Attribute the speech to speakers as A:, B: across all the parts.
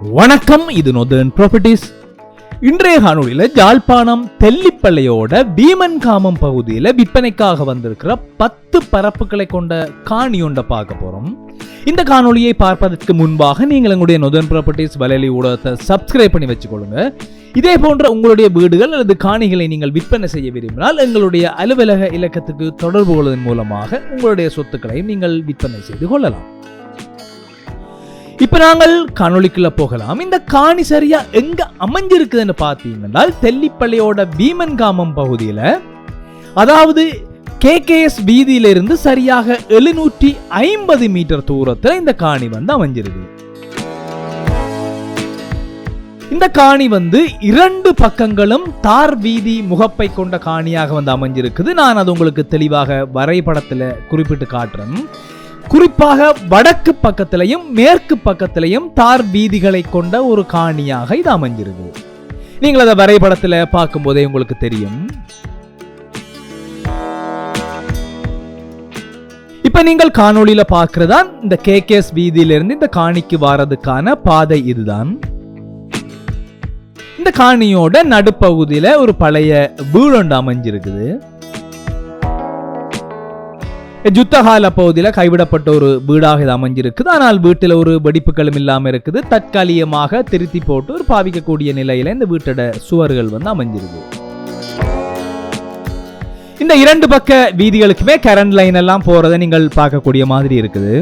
A: வணக்கம் இது northern properties இன்றைய காணொலியில் ஜாழ்ப்பாணம் தெல்லிப்பள்ளையோட பீமன் காமம் பகுதியில விற்பனைக்காக வந்திருக்கிற பத்து பரப்புகளை கொண்ட காணி ஒன்றை பார்க்க போறோம். இந்த காணொலியை பார்ப்பதற்கு முன்பாக நீங்கள் எங்களுடைய நொதர்ன் ப்ராப்பர்ட்டிஸ் வலையலி ஊடகத்தை சப்ஸ்கிரைப் பண்ணி வச்சுக்கொள்ளுங்க. இதே போன்ற உங்களுடைய வீடுகள் அல்லது காணிகளை நீங்கள் விற்பனை செய்ய விரும்பினால் எங்களுடைய அலுவலக இலக்கத்துக்கு தொடர்பு கொள்வதன் மூலமாக உங்களுடைய சொத்துக்களை நீங்கள் விற்பனை செய்து கொள்ளலாம். இப்ப நாங்கள் காணொளிக்குள்ள போகலாம். இந்த காணி சரியா எங்க அமைஞ்சிருக்குதுன்னு பார்த்தீங்கன்னா தெல்லிப்பள்ளியோட பீமன் காமம் பகுதியில அதாவது கேகேஎஸ் வீதியிலிருந்து சரியாக எழுநூற்றி ஐம்பது மீட்டர் தூரத்தில் இந்த காணி வந்து அமைஞ்சிருக்கு இந்த காணி வந்து இரண்டு பக்கங்களும் தார் வீதி முகப்பை கொண்ட காணியாக வந்து அமைஞ்சிருக்குது. நான் அது உங்களுக்கு தெளிவாக வரைபடத்தில் குறிப்பிட்டு காட்டுறேன். குறிப்பாக வடக்கு பக்கத்திலையும் மேற்கு பக்கத்திலையும் தார் வீதிகளை கொண்ட ஒரு காணியாக இது அமைஞ்சிருக்கு நீங்கள் அதை வரைபடத்துல பார்க்கும்போதே உங்களுக்கு தெரியும். இப்ப நீங்கள் காணொளியில பார்க்கிறதா இந்த கேகேஎஸ் வீதியிலிருந்து இந்த காணிக்கு வாரதுக்கான பாதை இதுதான். இந்த காணியோட நடுப்பகுதியில ஒரு பழைய வீடு அமைஞ்சிருக்குது. யுத்தகால பகுதியில் கைவிடப்பட்ட ஒரு வீடாக இது அமைஞ்சிருக்குது. ஆனால் வீட்டில் ஒரு வெடிப்புகளும் இல்லாமல் இருக்குது. தற்காலிகமாக திருத்தி போட்டு ஒரு பாவிக்கக்கூடிய நிலையில இந்த வீட்டோட சுவர்கள் வந்து அமைஞ்சிருக்கு இந்த இரண்டு பக்க வீதிகளுக்குமே கரண்ட் லைன் எல்லாம் போறதை நீங்கள் பார்க்கக்கூடிய மாதிரி இருக்குது.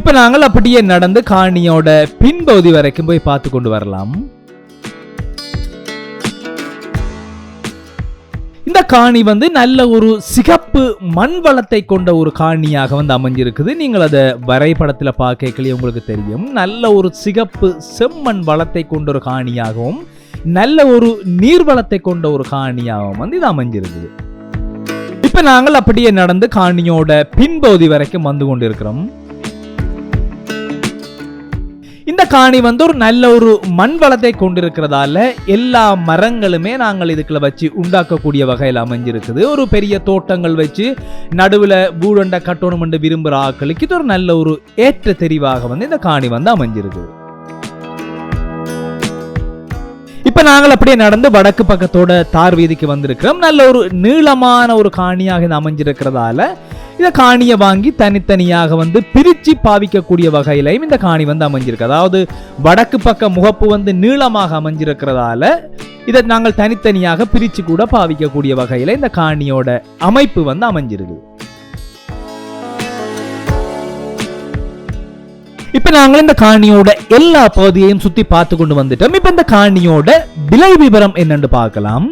A: இப்ப நாங்கள் அப்படியே நடந்து காணியோட பின்பகுதி வரைக்கும் போய் பார்த்து கொண்டு வரலாம். இந்த காணி வந்து நல்ல ஒரு சிகப்பு மண் வளத்தை கொண்ட ஒரு காணியாக வந்து அமைஞ்சிருக்குது. நீங்கள் அதை வரைபடத்தில் பார்க்கலையே உங்களுக்கு தெரியும். நல்ல ஒரு சிகப்பு செம்மண் வளத்தை கொண்ட ஒரு காணியாகவும் நல்ல ஒரு நீர் வளத்தை கொண்ட ஒரு காணியாகவும் வந்து இது அமைஞ்சிருக்குது. இப்போ நாங்கள் அப்படியே நடந்து காணியோட பின்பகுதி வரைக்கும் வந்து கொண்டிருக்கிறோம். இந்த காணி வந்து ஒரு நல்ல ஒரு மண் வளத்தை கொண்டிருக்கிறதால எல்லா மரங்களுமே நாங்கள் இதுக்குள்ள வச்சு உண்டாக்கக்கூடிய வகையில் அமைஞ்சிருக்குது. ஒரு பெரிய தோட்டங்கள் வச்சு நடுவில் பூடண்டை கட்டணும் என்று விரும்புகிற ஆக்களுக்கு இது ஒரு நல்ல ஒரு ஏற்ற தெரிவாக வந்து இந்த காணி வந்து அமைஞ்சிருக்குது. இப்போ நாங்கள் அப்படியே நடந்து வடக்கு பக்கத்தோட தார் வீதிக்கு வந்திருக்கிறோம். நல்ல ஒரு நீளமான ஒரு காணியாக இது அமைஞ்சிருக்கிறதால இதை காணியை வாங்கி தனித்தனியாக வந்து பிரித்து பாவிக்கக்கூடிய வகையிலையும் இந்த காணி வந்து அமைஞ்சிருக்கு. அதாவது வடக்கு பக்க முகப்பு வந்து நீளமாக அமைஞ்சிருக்கிறதால இதை நாங்கள் தனித்தனியாக பிரித்து கூட பாவிக்கக்கூடிய வகையில இந்த காணியோட அமைப்பு வந்து அமைஞ்சிருக்கு இப்போ நாங்கள் இந்த காணியோட எல்லா பகுதியையும் சுற்றி பார்த்து கொண்டு வந்துட்டோம். இப்போ இந்த காணியோட விலை விவரம் என்னன்னு பார்க்கலாம்.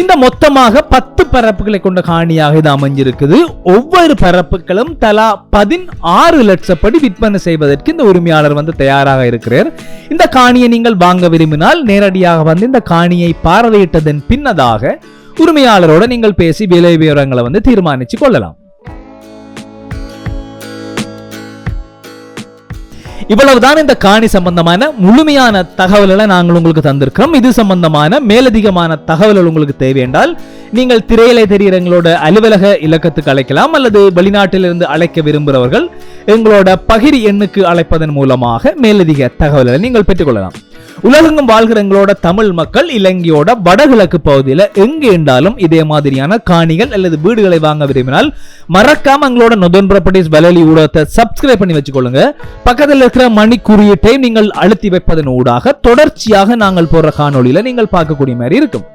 A: இந்த மொத்தமாக பத்து பரப்புகளை கொண்ட காணியாக இது அமைஞ்சிருக்குது. ஒவ்வொரு பரப்புகளும் தலா பதினாறு லட்சப்படி விற்பனை செய்வதற்கு இந்த உரிமையாளர் வந்து தயாராக இருக்கிறார். இந்த காணியை நீங்கள் வாங்க விரும்பினால் நேரடியாக வந்து இந்த காணியை பார்வையிட்டதன் பின்னதாக உரிமையாளரோட நீங்கள் பேசி விலை விவரங்களை வந்து தீர்மானிச்சு கொள்ளலாம். இவ்வளவுதான் இந்த காணி சம்பந்தமான முழுமையான தகவல்களை நாங்கள் உங்களுக்கு தந்திருக்கிறோம். இது சம்பந்தமான மேலதிகமான தகவல்கள் உங்களுக்கு தேவையென்றால் நீங்கள் திரையில தெரிகிற எங்களோட அலுவலக இலக்கத்துக்கு அழைக்கலாம் அல்லது வெளிநாட்டிலிருந்து அழைக்க விரும்புகிறவர்கள் எங்களோட பகிர் எண்ணுக்கு அழைப்பதன் மூலமாக மேலதிக தகவல்களை நீங்கள் பெற்றுக்கொள்ளலாம். உலகெங்கும் வாழ்கிற எங்களோட தமிழ் மக்கள் இலங்கையோட வடகிழக்கு பகுதியில் எங்கு என்றாலும் இதே மாதிரியான காணிகள் அல்லது வீடுகளை வாங்க விரும்பினால் மறக்காம எங்களோட நொதன் ப்ராப்பர்ட்டிஸ் வலலி ஊடகத்தை சப்ஸ்கிரைப் பண்ணி வச்சுக்கொள்ளுங்க. பக்கத்தில் இருக்கிற மணி குறியீட்டை நீங்கள் அழுத்தி வைப்பதன் ஊடாக தொடர்ச்சியாக நாங்கள் போடுற காணொளியில நீங்கள் பார்க்கக்கூடிய மாதிரி இருக்கும்.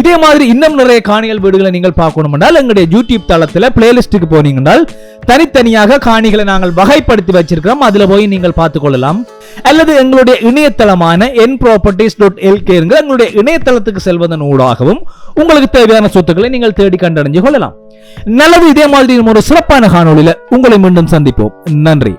A: இதே மாதிரி இன்னும் நிறைய காணிகள் வீடுகளை நீங்கள் பார்க்கணும் என்றால் எங்களுடைய யூடியூப் தளத்தில் பிளேலிஸ்டுக்கு போனீங்கன்னால் தனித்தனியாக காணிகளை நாங்கள் வகைப்படுத்தி வச்சிருக்கிறோம். அதுல போய் நீங்கள் பார்த்துக்கொள்ளலாம் கொள்ளலாம். அல்லது எங்களுடைய இணையதளமான என் ப்ராப்பர்ட்டிஸ் டாட் எல்கேங்கிற எங்களுடைய இணையதளத்துக்கு செல்வதன் ஊடாகவும் உங்களுக்கு தேவையான சொத்துக்களை நீங்கள் தேடி கண்டறிஞ்சு கொள்ளலாம். நல்லது இதே மாதிரி ஒரு சிறப்பான காணொளியில உங்களை மீண்டும் சந்திப்போம். நன்றி.